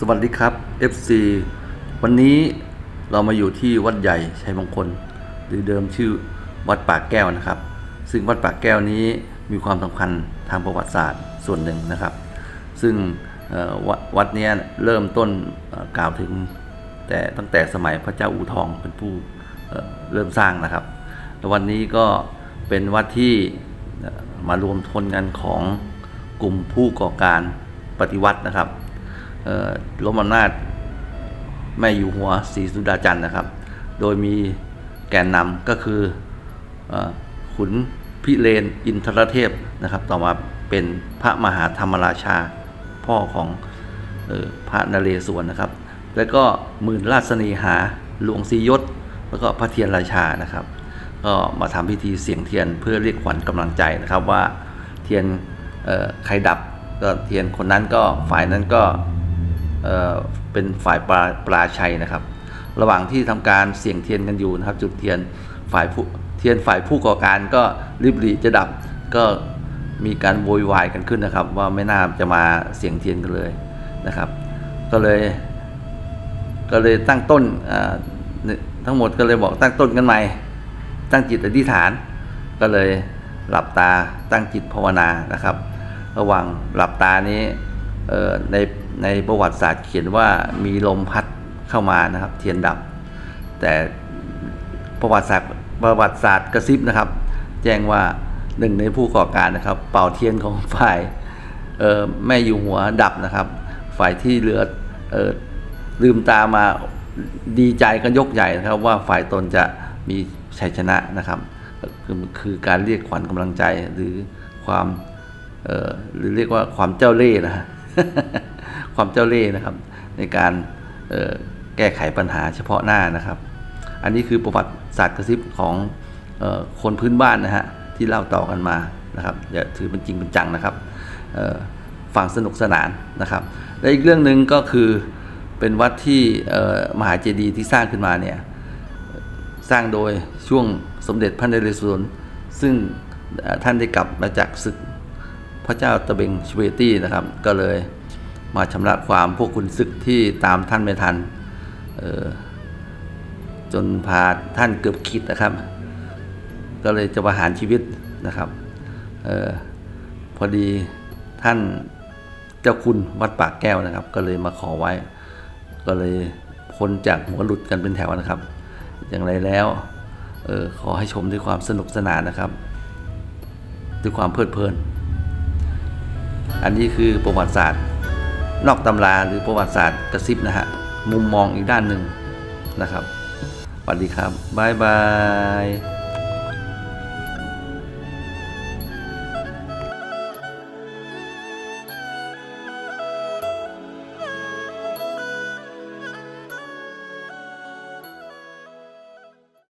สวัสดีครับ FC วันนี้เรามาอยู่ที่วัดใหญ่ชัยมงคล หรือเดิมชื่อวัดปากแก้วนะครับ ซึ่งวัดปากแก้วนี้มีความสำคัญทางประวัติศาสตร์ส่วนหนึ่งนะครับ ซึ่งววัดนี้เริ่มต้นกล่าวถึง แต่ตั้งแต่สมัยพระเจ้าอู่ทองเป็นผู้เเริ่มสร้างนะครับแล้ววันนี้ก็เป็นวัดที่มารวมทนกันของกลุ่มผู้ก่อการปฏิวัตินะครับ ล้มอำนาจแม่อยู่หัวศรีสุดาจันทร์นะครับ โดยมีแกนนำก็คืออขุนพิเรนอินทรเทพนะครับ ต่อมาเป็นพระมหาธรรมราชาพ่อของออพระนเรศวรนะครับ แล้วก็หมื่นราชนีหาหลวงศรียศ แล้วก็พระเทียนราชานะครับ ก็มาทำพิธีเสียงเทียนเพื่อเรียกขวัญกำลังใจนะครับว่าเทียนใครดับก็เทียนคนนั้นก็ฝ่ายนั้นก็ เเป็นฝ่ายปลาปลาชัยนะครับ ระหว่างที่ทำการเสี่ยงเทียนกันอยู่นะครับ จุดเทียนฝ่ายผู้เทียนฝ่ายผู้ก่อการก็ริบรีจะดับก็มีการโวยวายกันขึ้นนะครับ ว่าไม่น่าจะมาเสียงเทียนกันเลยนะครับ ก็เลยก็เลยตั้งต้นทั้งหมดก็เลยบอกตั้งต้นกันใหม่ ตั้งจิตอธิษฐาน ก็เลยหลับตาตั้งจิตภาวนานะครับ ระหว่างหลับตานี้ ในในประวัติศาสตร์เขียนว่ามีลมพัดเข้ามานะครับ เทียนดับ แต่ประวัติศาสตร์ประวัติศาสตร์กระซิบนะครับ แจ้งว่าหนึ่งในผู้ก่อการนะครับ เป่าเทียนของฝ่ายแม่อยู่หัวดับนะครับ ฝ่ายที่เหลืออลืมตามาดีใจกันยกใหญ่นะครับ ว่าฝ่ายตนจะมีชัยชนะนะครับคือคือการเรียกขวัญกำลังใจหรือความหรือเรียกว่าความเจ้าเล่ห์นะฮะ ความเจ้าเล่ห์นะครับ ในการแก้ไขปัญหาเฉพาะหน้านะครับ อันนี้คือประวัติศาสตร์กระซิบของออคนพื้นบ้านนะฮะที่เล่าต่อกันมานะครับอย่าถือเป็นจริงเป็นจังนะครับฟังสนุกสนานนะครับและอีกเรื่องหนึ่งก็คือเป็นวัดที่มหาเจดีย์ที่สร้างขึ้นมาเนี่ยสร้างโดยช่วงสมเด็จพระนเรศวรซึ่งท่านได้กลับมาจากศึก พระเจ้าตะเบงชเวตี้นะครับ ก็เลยมาชำระความพวกคุณศึกที่ตามท่านไม่ทันจนพาท่านเกือบขิดนะครับ ก็เลยจะประหารชีวิตนะครับออพอดีท่านเจ้าคุณวัดปากแก้วนะครับ ก็เลยมาขอไว้ ก็เลยพ้นจากหัวหลุดกันเป็นแถวนะครับ อย่างไรแล้วออขอให้ชมด้วยความสนุกสนานนะครับ ด้วยความเพลิดเพลิน อันนี้คือประวัติศาสตร์ นอกตำราหรือประวัติศาสตร์กระซิบนะฮะ มุมมองอีกด้านหนึ่งนะครับสวัสดีครับ บ๊ายบาย